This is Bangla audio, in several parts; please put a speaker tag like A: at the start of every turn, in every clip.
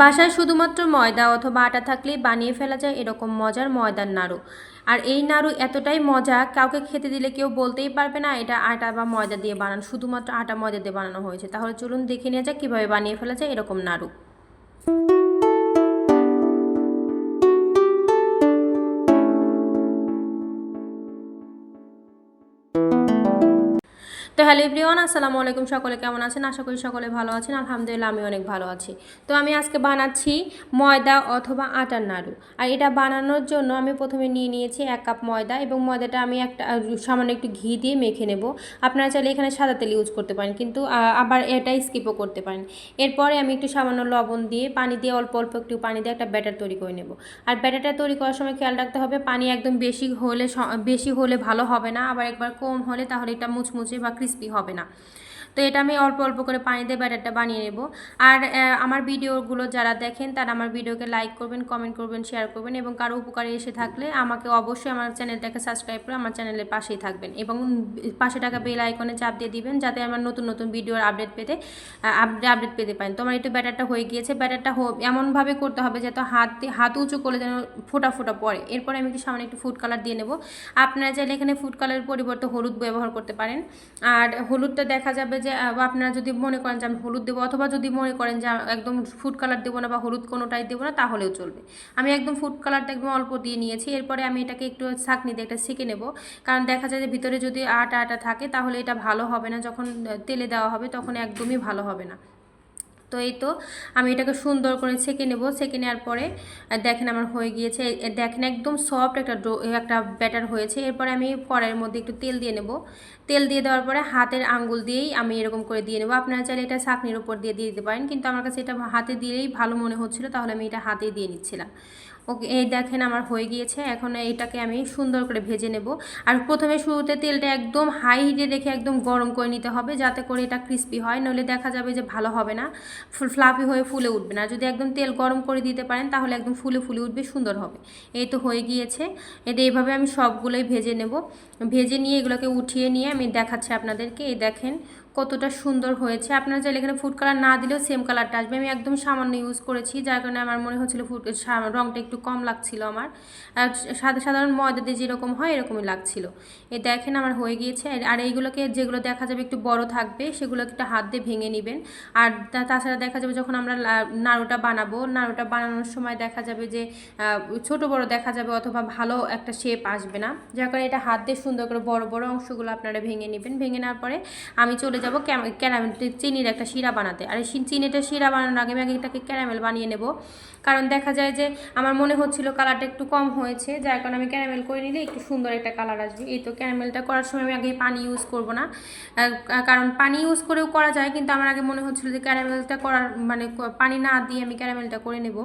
A: বাসায় শুধুমাত্র ময়দা অথবা আটা থাকলেই বানিয়ে ফেলা যায় এরকম মজার ময়দার নাড়ু। আর এই নাড়ু এতটাই মজা, কাউকে খেতে দিলে কেউ বলতেই পারবে না এটা আটা বা ময়দা দিয়ে বানানো, শুধুমাত্র আটা ময়দা দিয়ে বানানো হয়েছে। তাহলে চলুন দেখে নেওয়া যাক কীভাবে বানিয়ে ফেলা যায় এরকম নাড়ু। হ্যালো এভরিওয়ান, আসসালামু আলাইকুম। সকলে কেমন আছেন? আশা করি সকলে ভালো আছেন। আলহামদুলিল্লাহ আমি অনেক ভালো আছি। তো আমি আজকে বানাচ্ছি ময়দা অথবা আটার নাড়ু। আর এটা বানানোর জন্য আমি প্রথমে নিয়ে নিয়েছি এক কাপ ময়দা এবং ময়দাটা আমি একটা সামান্য একটু ঘি দিয়ে মেখে নেব। আপনারা চাইলে এখানে সাদা তেল ইউজ করতে পারেন, কিন্তু আবার এটাই স্কিপও করতে পারেন। এরপরে আমি একটু সামান্য লবণ দিয়ে পানি দিয়ে অল্প অল্প একটু পানি দিয়ে একটা ব্যাটার তৈরি করে নেব। আর ব্যাটারটা তৈরি করার সময় খেয়াল রাখতে হবে, পানি একদম বেশি হলে বেশি হলে ভালো হবে না। আবার একবার কম হলে তাহলে এটা মুচমুচে বা ক্রিস্পি হবে না। তো এটা আমি অল্প অল্প করে পানি দিয়ে ব্যাটারটা বানিয়ে নেব। আর আমার ভিডিওগুলো যারা দেখেন তারা আমার ভিডিওকে লাইক করবেন কমেন্ট করবেন শেয়ার করবেন এবং কারও উপকারে এসে থাকলে আমাকে অবশ্যই আমার চ্যানেলটাকে সাবস্ক্রাইব করে আমার চ্যানেলের পাশেই থাকবেন এবং পাশে টাকা বেল আইকনে চাপ দিয়ে দিবেন যাতে আমার নতুন নতুন ভিডিওর আপডেট পেতে আপডেট আপডেট পেতে পারেন। তোমার একটু ব্যাটারটা হয়ে গিয়েছে। ব্যাটারটা এমনভাবে করতে হবে যাতে হাত হাত উঁচু করলে যেন ফোটা ফোটা পড়ে। এরপরে আমি একটু সামনে একটু ফুড কালার দিয়ে নেব। আপনারা চাইলে এখানে ফুড কালারের পরিবর্তে হলুদ ব্যবহার করতে পারেন। আর হলুদটা দেখা যাবে যে আপনারা যদি মনে করেন যে আমি হলুদ দেবো অথবা যদি মনে করেন যে একদম ফুড কালার দেবো না বা হলুদ কোনোটাই দেবো না, তাহলেও চলবে। আমি একদম ফুড কালারটা একদম অল্প দিয়ে নিয়েছি, এরপরে আমি এটাকে একটু ছাঁকনি দিয়ে একটা সেঁকে নেব। কারণ দেখা যায় যে ভিতরে যদি আটা আটা থাকে, তাহলে এটা ভালো হবে না, যখন তেলে দেওয়া হবে, তখন একদমই ভালো হবে না। তো এই তো, আমি এটাকে সুন্দর করে ছেঁকে নেব। ছেঁকে নেওয়ার পরে দেখেন আমার হয়ে গিয়েছে। দেখেন একদম সফট একটা একটা ব্যাটার হয়েছে। এরপরে আমি কড়াইয়ের মধ্যে একটু তেল দিয়ে নেব। তেল দিয়ে দেওয়ার পরে হাতের আঙ্গুল দিয়েই আমি এরকম করে দিয়ে নেব। আপনারা চাইলে এটা ছাঁকনির উপর দিয়ে দিয়ে দিতে পারেন, কিন্তু আমার কাছে এটা হাতে দিলেই ভালো মনে হচ্ছিল, তাহলে আমি এটা হাতেই দিয়ে নিচ্ছিলাম। ওকে, এই দেখেন আমার হয়ে গিয়েছে, এখন এইটাকে আমি সুন্দর করে ভেজে নেব। আর প্রথমে শুরুতে তেলটা একদম হাই হিটে রেখে একদম গরম করে নিতে হবে, যাতে করে এটা ক্রিস্পি হয়, নইলে দেখা যাবে যে ভালো হবে না ফ্লাফি হয়ে ফুলে উঠবে না। যদি একদম তেল গরম করে দিতে পারেন, তাহলে একদম ফুলে ফুলে উঠবে, সুন্দর হবে। এই তো হয়ে গিয়েছে। এটা এইভাবে আমি সবগুলোই ভেজে নেব। ভেজে নিয়ে এগুলোকে উঠিয়ে নিয়ে আমি দেখাচ্ছি আপনাদেরকে, এই দেখেন কতটা সুন্দর হয়েছে। আপনারা চাইলে এখানে ফুড কালার না দিলেও সেম কালারটা আসবে। আমি একদম সামান্য ইউজ করেছি, যার কারণে আমার মনে হচ্ছিল ফুড রঙটা একটু কম লাগছিল আমার। আর সাধারণ ময়দা দিয়ে যেরকম হয়, এরকমই লাগছিল। এ দেখেন আমার হয়ে গিয়েছে। আর- এইগুলোকে যেগুলো দেখা যাবে একটু বড় থাকবে, সেগুলোকে একটু হাত দিয়ে ভেঙে নেবেন। আর তাছাড়া দেখা যাবে যখন আমরা নাড়ুটা বানাবো, নাড়ুটা বানানোর সময় দেখা যাবে যে ছোট বড় দেখা যাবে অথবা ভালো একটা শেপ আসবে না। যার কারণে এটা হাত দিয়ে সুন্দর করে বড় বড় অংশগুলো আপনারা ভেঙে নেবেন। ভেঙে নেওয়ার পরে আমি চলে যাব ক্যারামেল চিনির একটা শিরা বানাতে। আর এই চিনিটা শিরা বানানোর আগে আমি আগে এটাকে ক্যারামেল বানিয়ে নেব। কারণ দেখা যায় যে আমার মনে হচ্ছিল কালারটা একটু কম হয়েছে, যার কারণে আমি ক্যারামেল করে নিলে একটু সুন্দর একটা কালার আসবে। এই তো ক্যারামেলটা করার সময় আমি আগে পানি ইউজ করব না। কারণ পানি ইউজ করেও করা যায়, কিন্তু আমার আগে মনে হচ্ছিল যে ক্যারামেলটা করার মানে পানি না দিয়ে আমি ক্যারামেলটা করে নেব।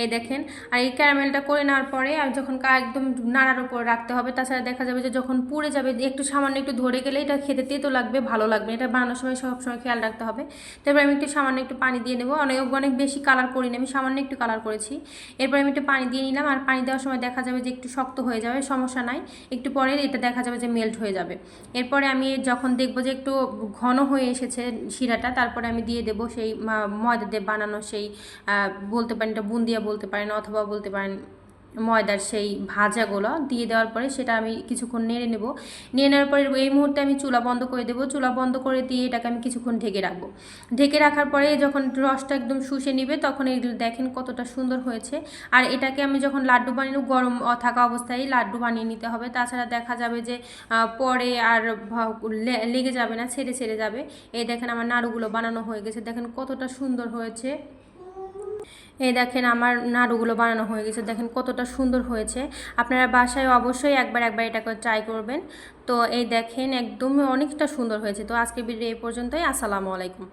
A: এই দেখেন, আর এই ক্যারামেলটা করে নেওয়ার পরে আর যখন একদম নাড়ার উপর রাখতে হবে, তাছাড়া দেখা যাবে যে যখন পুড়ে যাবে, একটু সামান্য একটু ধরে গেলে এটা খেতে তেতো লাগবে, ভালো লাগবে এটা বানানোর সময় সবসময় খেয়াল রাখতে হবে। তারপর আমি একটু সামান্য একটু পানি দিয়ে নেব। অনেক অনেক বেশি কালার করিনি আমি, সামান্য একটু কালার করেছি। এরপর আমি একটু পানি দিয়ে নিলাম, আর পানি দেওয়ার সময় দেখা যাবে যে একটু শক্ত হয়ে যাবে, সমস্যা নাই। একটু পরে এটা দেখা যাবে যে মেল্ট হয়ে যাবে। এরপরে আমি যখন দেখব যে একটু ঘন হয়ে এসেছে শিরাটা, তারপরে আমি দিয়ে দেবো সেই ময়দা দিয়ে বানানো সেই বলতে পারেন এটা বুন্দিয়া বলতে পারেন অথবা বলতে পারেন ময়দার সেই ভাজাগুলো দিয়ে দেওয়ার পরে সেটা আমি কিছুক্ষণ নেড়ে নেব। নিয়ে নেওয়ার পরে এই মুহূর্তে আমি চুলা বন্ধ করে দেবো। চুলা বন্ধ করে দিয়ে এটাকে আমি কিছুক্ষণ ঢেকে রাখব। ঢেকে রাখার পরে যখন রসটা একদম শুষে নিবে তখন এগুলো দেখেন কতটা সুন্দর হয়েছে। আর এটাকে আমি যখন লাড্ডু বানিয়ে গরম থাকা অবস্থায় লাড্ডু বানিয়ে নিতে হবে। তাছাড়া দেখা যাবে যে পরে আর লেগে যাবে না, ছেড়ে ছেড়ে যাবে। এই দেখেন আমার নাড়ুগুলো বানানো হয়ে গেছে। দেখেন কতটা সুন্দর হয়েছে। এই দেখেন আমার নাড়ুগুলো বানানো হয়ে গেছে, দেখেন কতটা সুন্দর হয়েছে। আপনারা বাসায় অবশ্যই একবার একবার এটা ট্রাই করবেন। তো এই দেখেন একদমই অনেকটা সুন্দর হয়েছে। তো আজকের ভিডিও এই পর্যন্তই, আসসালামু আলাইকুম।